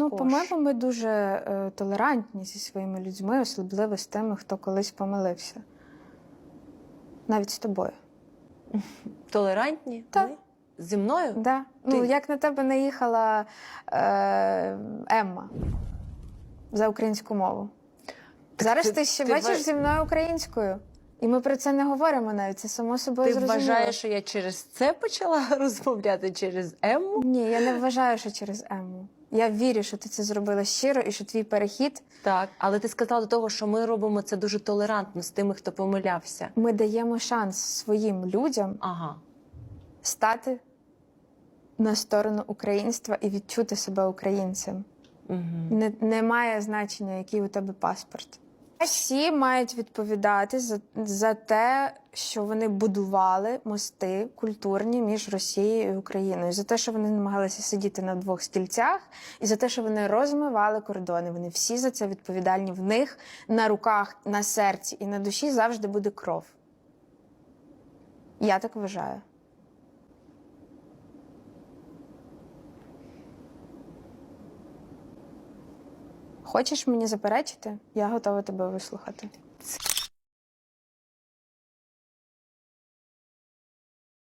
Ну, по-моєму, ми дуже е, толерантні зі своїми людьми, особливо з тими, хто колись помилився. Навіть з тобою. Толерантні? Так. Ми? Зі мною? Да. Ну, як на тебе наїхала е, Емма за українську мову. Зараз ти- ти, ще ти бачиш ва- зі мною українською. І ми про це не говоримо навіть. Це само собою Ти зрозуміло. вважаєш, що я через це почала розмовляти через Емму? Ні, я не вважаю, що через Емму. Я вірю, що ти це зробила щиро і що твій перехід Так, але ти сказала до того, що ми робимо це дуже толерантно з тими, хто помилявся. ми даємо шанс своїм людям Ага. стати на сторону українства і відчути себе українцем. Угу. Не, не має значення, який у тебе паспорт. Всі мають відповідати за, за те, що вони будували мости культурні між Росією і Україною, за те, що вони намагалися сидіти на двох стільцях, і за те, що вони розмивали кордони. Вони всі за це відповідальні. В них на руках, на серці і на душі завжди буде кров. Я так вважаю. Хочеш мені заперечити? Я готова тебе вислухати.